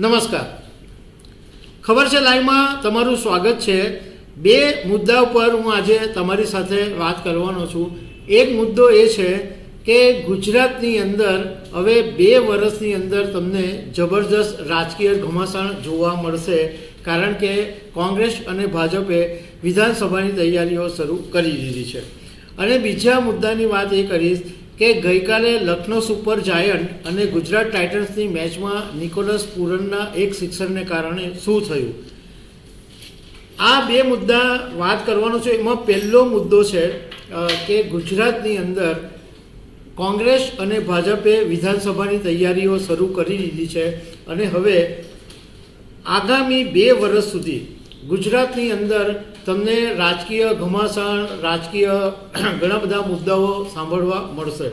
નમસ્કાર. ખબર છે લાઈવમાં તમારું સ્વાગત છે. બે મુદ્દા ઉપર હું આજે તમારી સાથે વાત કરવાનો છું. એક મુદ્દો એ છે કે ગુજરાતની અંદર હવે બે વર્ષની અંદર તમને જબરજસ્ત રાજકીય ઘમાસાણ જોવા મળશે કારણ કે કોંગ્રેસ અને ભાજપે વિધાનસભાની તૈયારીઓ શરૂ કરી દીધી છે. અને બીજા મુદ્દાની વાત એ કરીશ કે ગઈકાલે લખનૌ સુપર જાયન્ટ અને ગુજરાત ટાઇટન્સની મેચમાં નિકોલસ પૂરનના એક શિક્ષણને કારણે શું થયું? આ બે મુદ્દા વાત કરવાનો છે. એમાં પહેલો મુદ્દો છે કે ગુજરાતની અંદર કોંગ્રેસ અને ભાજપે વિધાનસભાની તૈયારીઓ શરૂ કરી દીધી છે અને હવે આગામી બે વર્ષ સુધી ગુજરાતની અંદર તમને રાજકીય ઘમાસાણ, રાજકીય ઘણા બધા મુદ્દાઓ સાંભળવા મળશે.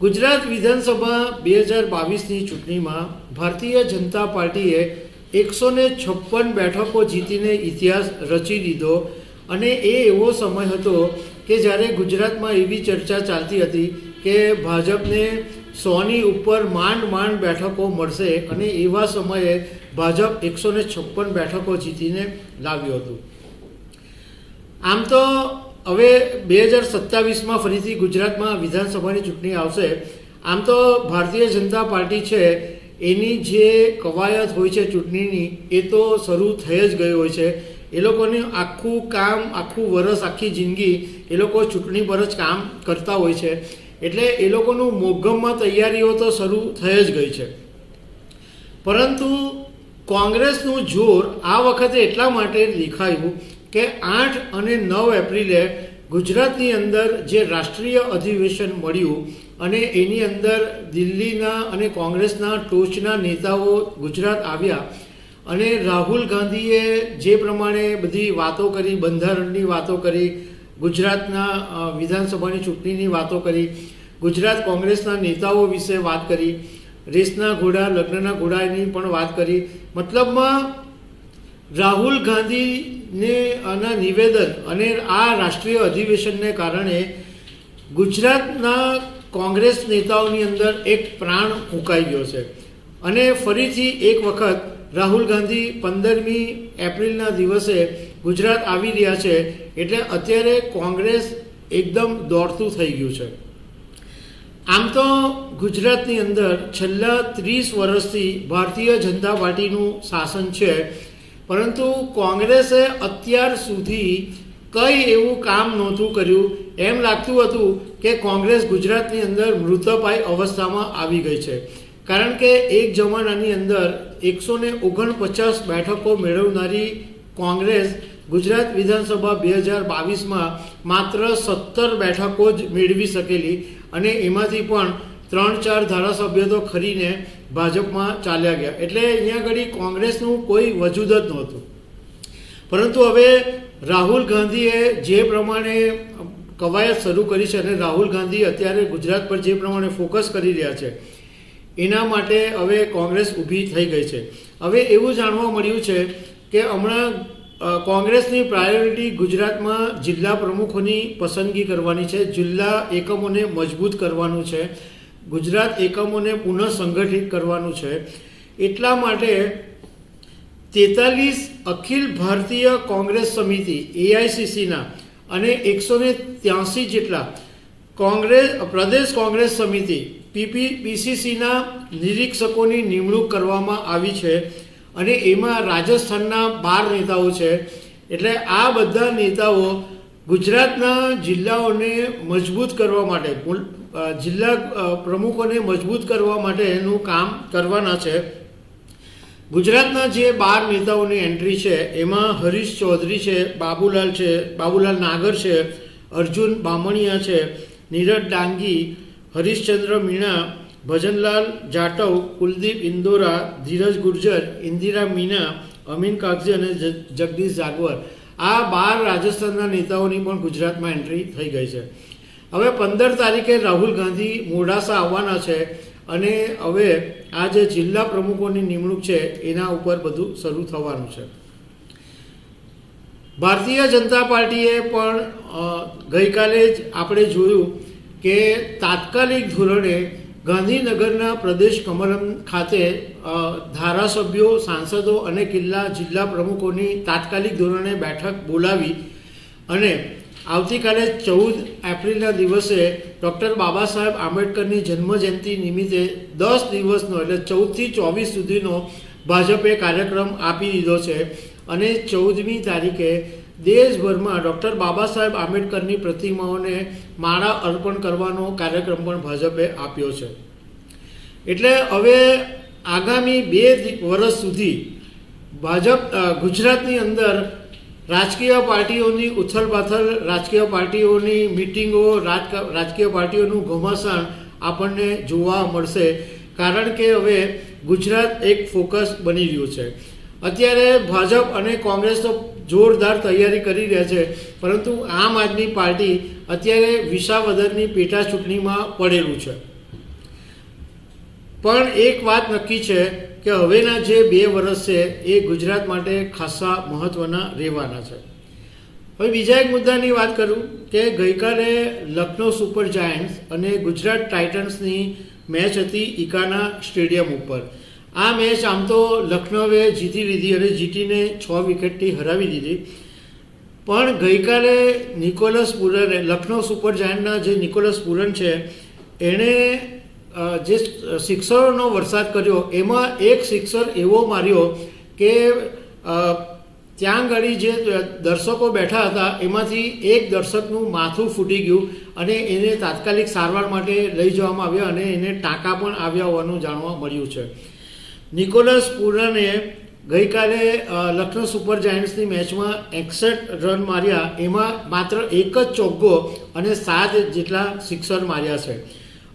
ગુજરાત વિધાનસભા બે હજાર બાવીસની ચૂંટણીમાં ભારતીય જનતા પાર્ટીએ એકસો ને છપ્પન બેઠકો જીતીને ઇતિહાસ રચી દીધો અને એ એવો સમય હતો કે જ્યારે ગુજરાતમાં એવી ચર્ચા ચાલતી હતી કે ભાજપને સોની ઉપર માંડ માંડ બેઠકો મળશે અને એવા સમયે ભાજપ એકસો ને છપ્પન બેઠકો જીતીને લાવ્યું હતું. આમ તો હવે બે હજાર સત્તાવીસમાં ફરીથી ગુજરાતમાં વિધાનસભાની ચૂંટણી આવશે. આમ તો ભારતીય જનતા પાર્ટી છે, એની જે કવાયત હોય છે ચૂંટણીની, એ તો શરૂ થઈ જ ગઈ હોય છે. એ લોકોનું આખું કામ, આખું વરસ, આખી જિંદગી એ લોકો ચૂંટણી પર જ કામ કરતા હોય છે. એટલે એ લોકોનું મોગમમાં તૈયારીઓ તો શરૂ થઈ જ ગઈ છે. પરંતુ કોંગ્રેસનું જોર આ વખતે એટલા માટે દેખાયું કે આઠ અને નવ એપ્રિલે ગુજરાતની અંદર જે રાષ્ટ્રીય અધિવેશન મળ્યું અને એની અંદર દિલ્હીના અને કોંગ્રેસના ટોચના નેતાઓ ગુજરાત આવ્યા અને રાહુલ ગાંધીએ જે પ્રમાણે બધી વાતો કરી, બંધારણની વાતો કરી, ગુજરાતના વિધાનસભાની ચૂંટણીની વાતો કરી, ગુજરાત કોંગ્રેસના નેતાઓ વિશે વાત કરી રેસના ઘોડા, લગ્નના ઘોડાની પણ વાત કરી. મતલબમાં રાહુલ ગાંધીને આના નિવેદન અને આ રાષ્ટ્રીય અધિવેશનને કારણે ગુજરાતના કોંગ્રેસ નેતાઓની અંદર એક પ્રાણ ફૂંકાઈ ગયો છે. અને ફરીથી એક વખત રાહુલ ગાંધી પંદરમી એપ્રિલના દિવસે ગુજરાત આવી રહ્યા છે. એટલે અત્યારે કોંગ્રેસ એકદમ દોડતું થઈ ગયું છે. આમ તો ગુજરાતની અંદર છેલ્લા ત્રીસ વર્ષથી ભારતીય જનતા પાર્ટીનું શાસન છે, પરંતુ કોંગ્રેસે અત્યાર સુધી કંઈ એવું કામ નહોતું કર્યું. એમ લાગતું હતું કે કોંગ્રેસ ગુજરાતની અંદર મૃતપાય અવસ્થામાં આવી ગઈ છે. કારણ કે એક જમાનાની અંદર એકસો ઓગણપચાસ બેઠકો મેળવનારી કોંગ્રેસ ગુજરાત વિધાનસભા બે હજાર બાવીસમાં માત્ર સત્તર બેઠકો જ મેળવી શકેલી અને એમાંથી પણ ત્રણ ચાર ધારાસભ્યો તો ખરીને ભાજપમાં ચાલ્યા ગયા. એટલે અહીંયા આગળ કોંગ્રેસનું કોઈ વજૂદ જ નહોતું. પરંતુ હવે રાહુલ ગાંધીએ જે પ્રમાણે કવાયત શરૂ કરી છે અને રાહુલ ગાંધી અત્યારે ગુજરાત પર જે પ્રમાણે ફોકસ કરી રહ્યા છે, એના માટે હવે કોંગ્રેસ ઊભી થઈ ગઈ છે. હવે એવું જાણવા મળ્યું છે કે હમણાં કોંગ્રેસની પ્રાયોરિટી ગુજરાતમાં જિલ્લા પ્રમુખોની પસંદગી કરવાની છે, જિલ્લા એકમોને મજબૂત કરવાનું છે, ગુજરાત એકમોને પુનઃ સંગઠિત કરવાનું છે. એટલા માટે તેતાલીસ અખિલ ભારતીય કોંગ્રેસ સમિતિ, એઆઈસીસીના અને એકસો ને ત્યાસી જેટલા કોંગ્રેસ, પ્રદેશ કોંગ્રેસ સમિતિ પીપી પીસીસીના નિરીક્ષકોની નિમણૂક કરવામાં આવી છે. અને એમાં રાજસ્થાનના બાર નેતાઓ છે. એટલે આ બધા નેતાઓ ગુજરાતના જિલ્લાઓને મજબૂત કરવા માટે જિલ્લા પ્રમુખોને મજબૂત કરવા માટેનું કામ કરવાના છે. ગુજરાતના જે બાર નેતાઓની એન્ટ્રી છે, એમાં હરીશ ચૌધરી છે, બાબુલાલ છે, બાબુલાલ નાગર છે, અર્જુન બામણિયા છે, નીરજ ડાંગી, હરીશચંદ્ર મીણા ભજનલાલ જાટવ, કુલદીપ ઇન્દોરા ધીરજ ગુર્જર, ઇન્દિરા મીના, અમીન કાગજી અને જગદીશ જાગવર. આ બાર રાજસ્થાનના નેતાઓની પણ ગુજરાતમાં એન્ટ્રી થઈ ગઈ છે. હવે પંદર તારીખે રાહુલ ગાંધી મોડાસા આવવાના છે અને હવે આ જે જિલ્લા પ્રમુખોની નિમણૂક છે એના ઉપર બધું શરૂ થવાનું છે. ભારતીય જનતા પાર્ટીએ પણ ગઈકાલે જ આપણે જોયું કે તાત્કાલિક ધોરણે ગાંધીનગરના પ્રદેશ કમલમ ખાતે ધારાસભ્યો, સાંસદો અને કિલ્લા જિલ્લા પ્રમુખોની તાત્કાલિક ધોરણે બેઠક બોલાવી અને આવતીકાલે ચૌદ એપ્રિલના દિવસે ડૉક્ટર બાબા સાહેબ આંબેડકરની જન્મજયંતિ નિમિત્તે દસ દિવસનો એટલે ચૌદથી ચોવીસ સુધીનો ભાજપે કાર્યક્રમ આપી દીધો છે અને ચૌદમી તારીખે દેશભરમાં ડૉક્ટર બાબા સાહેબ આંબેડકરની પ્રતિમાઓને માળા અર્પણ કરવાનો કાર્યક્રમ પણ ભાજપે આપ્યો છે. એટલે હવે આગામી બે વર્ષ સુધી ભાજપ ગુજરાતની અંદર રાજકીય પાર્ટીઓની ઉથલપાથલ, રાજકીય પાર્ટીઓની મિટિંગો રાજક- રાજકીય પાર્ટીઓનું ઘમાસાણ આપણને જોવા મળશે. કારણ કે હવે ગુજરાત એક ફોકસ બની રહ્યું છે. અત્યારે ભાજપ અને કોંગ્રેસ તો જોરદાર તૈયારી કરી રહ્યા છે. પરંતુ આમ આદમી પાર્ટી અત્યારે વિસાવદરની પેટા ચૂંટણીમાં પડેલું છે. પણ એક વાત નક્કી છે કે હવેના જે બે વર્ષ છે એ ગુજરાત માટે ખાસા મહત્ત્વના રહેવાના છે. હવે બીજા એક મુદ્દાની વાત કરું કે ગઈકાલે લખનૌ સુપર જાયન્ટ્સ અને ગુજરાત ટાઇટન્સની મેચ હતી ઈકાના સ્ટેડિયમ ઉપર. આ મેચ આમ તો લખનૌએ જીતી લીધી અને જીતીને છ વિકેટથી હરાવી દીધી. પણ ગઈકાલે નિકોલસ પુરને લખનૌ સુપર જાયન્ટના જે નિકોલસ પુરન છે, એણે જે સિક્સરોનો વરસાદ કર્યો, એમાં એક સિક્સર એવો માર્યો કે ત્યાં આગળ જે દર્શકો બેઠા હતા, એમાંથી એક દર્શકનું માથું ફૂટી ગયું અને એને તાત્કાલિક સારવાર માટે લઈ જવામાં આવ્યા અને એને ટાંકા પણ આવ્યા હોવાનું જાણવા મળ્યું છે. નિકોલસ પુરને ગઈકાલે લખનૌ સુપર જાયન્ટ્સની મેચમાં એકસઠ રન માર્યા. એમાં માત્ર એક જ ચોગ્ગો અને સાત જેટલા સિક્સર માર્યા છે.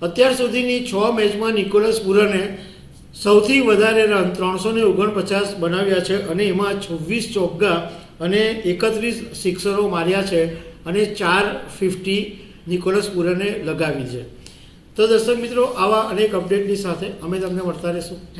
અત્યાર સુધીની છ મેચમાં નિકોલસ પુરને સૌથી વધારે રન ત્રણસો ને ઓગણપચાસ બનાવ્યા છે અને એમાં છવ્વીસ ચોગ્ગા અને એકત્રીસ સિક્સરો માર્યા છે અને ચાર ફિફ્ટી નિકોલસ પુરને લગાવી છે. તો દર્શક મિત્રો, આવા અનેક અપડેટની સાથે અમે તમને મળતા રહીશું. થેન્ક